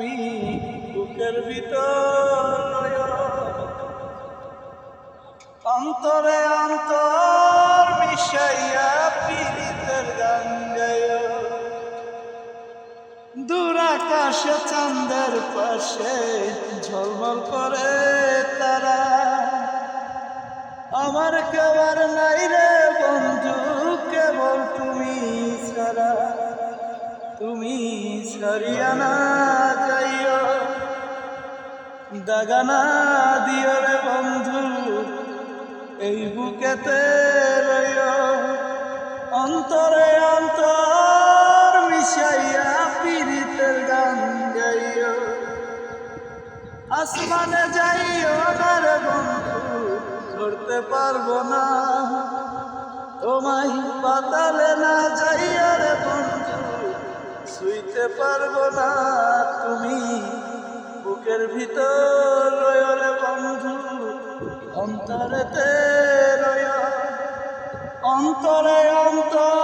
তুমি বুকের। অন্তরে অন্তর মিশাইয়া পীড়িতের গান গায়। দূর আকাশে চাঁদের পাশে ঝলমল করে তারা। আমার কেবার নাই রে। তুমি ছাড়িয়া না যাইও। দাগানা দিও রে বন্ধু, এই বুকেতে রইও। অন্তরে অন্তর মিশাইয়া পীড়িতের গান গাইও। আসমানে যাইও না রে বন্ধু, ধরতে পারব না। তোমায় পাতালে না যাইও রে বন্ধু। যেতে পারব না তুমি। বুকের ভিতর রয়রে বন্ধু অন্তরেতে রয় অন্তরে অন্তর।